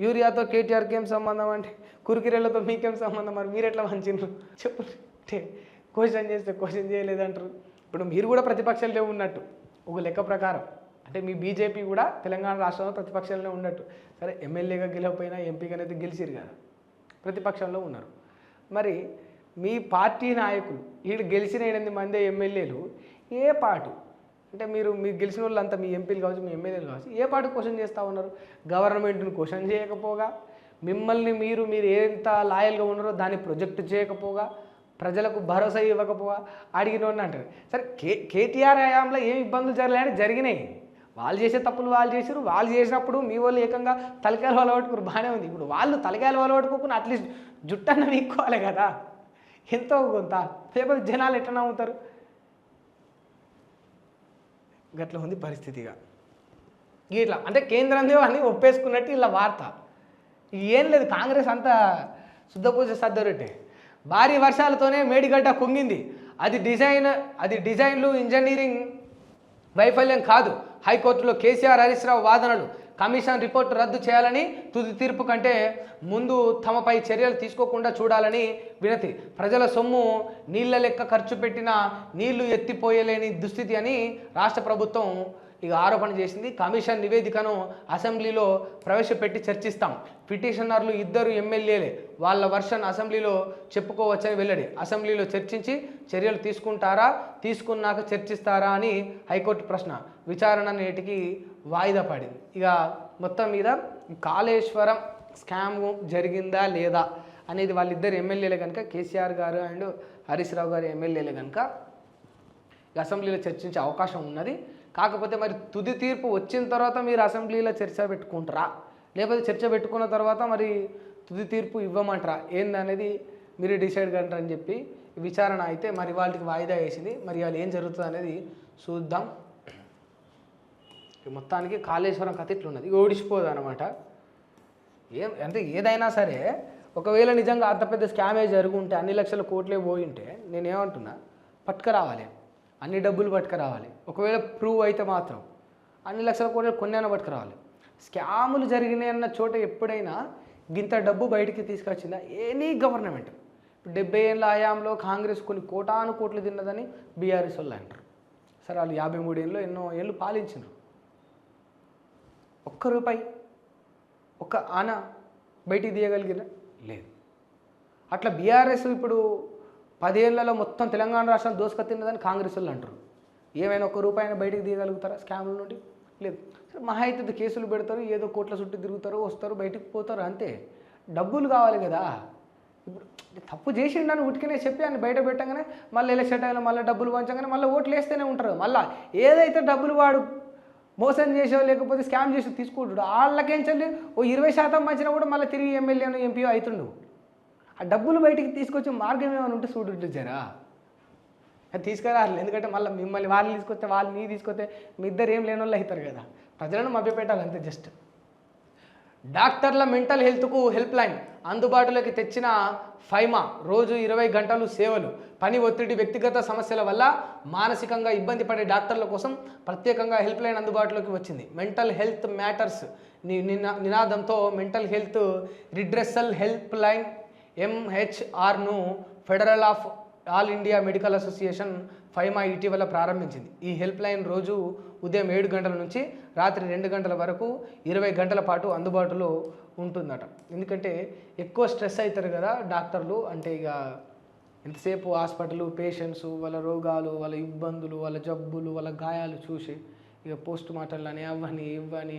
యూరియాతో కేటీఆర్కి ఏం సంబంధం అంటే? కురికిరేళ్ళతో మీకేం సంబంధం? మరి మీరు ఎట్లా వంచిండ్రు చెప్పు. అంటే క్వశ్చన్ చేస్తే క్వశ్చన్ చేయలేదంటారు. ఇప్పుడు మీరు కూడా ప్రతిపక్షంలో ఉన్నట్టు. ఒక లెక్క ప్రకారం. అంటే మీ బీజేపీ కూడా తెలంగాణ రాష్ట్రంలో ప్రతిపక్షంలో ఉన్నట్టు. సరే ఎమ్మెల్యేగా గెలవపోయినా ఎంపీగా అయితే గెలిచిరు కదా. ప్రతిపక్షంలో ఉన్నారు. మరి మీ పార్టీ నాయకులు వీళ్ళు గెలిచిన ఎనిమిది మంది ఎమ్మెల్యేలు ఏ పాటు అంటే మీరు మీరు గెలిచిన వాళ్ళంతా మీ ఎంపీలు కావచ్చు మీ ఎమ్మెల్యేలు కావచ్చు ఏ పాటు క్వశ్చన్ చేస్తూ ఉన్నారు? గవర్నమెంట్ని క్వశ్చన్ చేయకపోగా మిమ్మల్ని మీరు మీరు ఎంత లాయల్గా ఉన్నారో దాన్ని ప్రొజెక్ట్ చేయకపోగా ప్రజలకు భరోసా ఇవ్వకపోగా అడిగిన అంటారు. సరే కే కేటీఆర్ హయాంలో ఏం ఇబ్బందులు జరగలేని జరిగినాయి. వాళ్ళు చేసే తప్పులు వాళ్ళు చేశారు. వాళ్ళు చేసినప్పుడు మీ వాళ్ళు ఏకంగా తలకాయలు వాళ్ళు బాగానే ఉంది. ఇప్పుడు వాళ్ళు తలకాయలు వాళ్ళు పట్టుకోకుండా అట్లీస్ట్ జుట్టన్న వీక్కోవాలి కదా. ఎంతో కొంత. లేకపోతే జనాలు ఎట్లా నమ్ముతారు గట్ల ఉంది పరిస్థితిగా. ఇట్లా అంటే కేంద్రం అని ఒప్పేసుకున్నట్టు ఇలా వార్త. ఏం లేదు కాంగ్రెస్ అంతా శుద్ధపూజ సద్దరొట్టే భారీ వర్షాలతోనే మేడిగడ్డ కుంగింది. అది డిజైన్ అది డిజైన్లు ఇంజనీరింగ్ వైఫల్యం కాదు. హైకోర్టులో కేసీఆర్ హరీశ్రావు వాదనలు. కమిషన్ రిపోర్ట్ రద్దు చేయాలని తుది తీర్పు కంటే ముందు తమపై చర్యలు తీసుకోకుండా చూడాలని వినతి. ప్రజల సొమ్ము నీళ్ళ లెక్క ఖర్చు పెట్టిన నీళ్ళు ఎత్తిపోయలేని దుస్థితి అని రాష్ట్ర ప్రభుత్వం ఇక ఆరోపణ చేసింది. కమిషన్ నివేదికను అసెంబ్లీలో ప్రవేశపెట్టి చర్చిస్తాం. పిటిషనర్లు ఇద్దరు ఎమ్మెల్యేలే. వాళ్ళ వర్షన్ అసెంబ్లీలో చెప్పుకోవచ్చని వెల్లడి. అసెంబ్లీలో చర్చించి చర్యలు తీసుకుంటారా? తీసుకున్నాక చర్చిస్తారా అని హైకోర్టు ప్రశ్న. విచారణ నేటికి వాయిదా పడింది. ఇక మొత్తం మీద కాళేశ్వరం స్కామ్ జరిగిందా లేదా అనేది వాళ్ళిద్దరు ఎమ్మెల్యేలే కనుక కేసీఆర్ గారు అండ్ హరీష్ రావు గారు ఎమ్మెల్యేలే కనుక అసెంబ్లీలో చర్చించే అవకాశం ఉన్నది. కాకపోతే మరి తుది తీర్పు వచ్చిన తర్వాత మీరు అసెంబ్లీలో చర్చ పెట్టుకుంటారా? లేకపోతే చర్చ పెట్టుకున్న తర్వాత మరి తుది తీర్పు ఇవ్వమంటారా? ఏందనేది మీరు డిసైడ్ కంటారని చెప్పి విచారణ అయితే మరి వాళ్ళకి వాయిదా వేసింది. మరి వాళ్ళు ఏం జరుగుతుంది అనేది చూద్దాం. మొత్తానికి కాళేశ్వరం కథ ఇట్లున్నది. ఓడిచిపోదు అనమాట ఏం అంటే ఏదైనా సరే ఒకవేళ నిజంగా అంత పెద్ద స్కామే జరుగుంటే అన్ని లక్షల కోట్లే పోయింటే నేనేమంటున్నా పట్టుకురావాలి. అన్ని డబ్బులు పట్టుకురావాలి. ఒకవేళ ప్రూవ్ అయితే మాత్రం అన్ని లక్షల కోట్లు కొన్నైనా పట్టుకురావాలి. స్కాములు జరిగినాయి అన్న చోట ఎప్పుడైనా గింత డబ్బు బయటికి తీసుకొచ్చిందా? ఎనీ గవర్నమెంట్ డెబ్బై ఏళ్ళ ఆయాంలో కాంగ్రెస్ కొన్ని కోటాను కోట్లు తిన్నదని బీఆర్ఎస్ వాళ్ళు అంటారు. సరే వాళ్ళు యాభై మూడు ఏళ్ళు ఎన్నో ఏళ్ళు పాలించినారు. ఒక్క రూపాయి ఒక్క ఆన బయటికి తీయగలిగిన? లేదు. అట్లా బీఆర్ఎస్ ఇప్పుడు పదేళ్ళలో మొత్తం తెలంగాణ రాష్ట్రం దోసుక కాంగ్రెస్ వాళ్ళు అంటారు ఏమైనా ఒక్క రూపాయిని బయటకు తీయగలుగుతారా? స్కామ్ల నుండి? లేదు. సరే మహా అయితే కేసులు పెడతారు ఏదో కోట్ల చుట్టూ తిరుగుతారు వస్తారు బయటికి పోతారు అంతే. డబ్బులు కావాలి కదా. ఇప్పుడు తప్పు చేసిండని ఉటికనే చెప్పి అని బయట పెట్టగానే మళ్ళీ ఎలక్షన్ టైంలో మళ్ళీ డబ్బులు పంచగానే మళ్ళీ ఓట్లు వేస్తేనే ఉంటారు. మళ్ళీ ఏదైతే డబ్బులు వాడు మోసం చేసో లేకపోతే స్కామ్ చేసి తీసుకుంటాడు వాళ్ళకేంచండి ఓ ఇరవై శాతం మంచినా కూడా మళ్ళీ తిరిగి ఎమ్మెల్యేను ఎంపీఓ అవుతుండు. ఆ డబ్బులు బయటికి తీసుకొచ్చే మార్గం ఏమైనా ఉంటే చూడు జరా. అది తీసుకురాలి ఎందుకంటే మళ్ళీ మిమ్మల్ని వాళ్ళు తీసుకొస్తే వాళ్ళు నీ తీసుకొస్తే మీ ఇద్దరు ఏం లేని వాళ్ళు అవుతారు కదా. ప్రజలను మభ్యపెట్టాలి అంతే జస్ట్ డాక్టర్ల మెంటల్ హెల్త్కు హెల్ప్ లైన్. అందుబాటులోకి తెచ్చిన ఫైమా రోజు ఇరవై గంటలు సేవలు. పని ఒత్తిడి వ్యక్తిగత సమస్యల వల్ల మానసికంగా ఇబ్బంది పడే డాక్టర్ల కోసం ప్రత్యేకంగా హెల్ప్ లైన్ అందుబాటులోకి వచ్చింది. Mental health matters. నినా నినాదంతో mental health redressal help line ఎంహెచ్ఆర్ను federal of All India Medical Association FAIMA ఇటీవల ప్రారంభించింది. ఈ హెల్ప్ లైన్ రోజు ఉదయం ఏడు గంటల నుంచి రాత్రి రెండు గంటల వరకు ఇరవై గంటల పాటు అందుబాటులో ఉంటుందట. ఎందుకంటే ఎక్కువ స్ట్రెస్ అవుతారు కదా డాక్టర్లు. అంటే ఇక ఎంతసేపు హాస్పిటల్ పేషెంట్స్ వాళ్ళ రోగాలు వాళ్ళ ఇబ్బందులు వాళ్ళ జబ్బులు వాళ్ళ గాయాలు చూసి ఇక పోస్ట్ మార్టంలు అని అవ్వని ఇవ్వని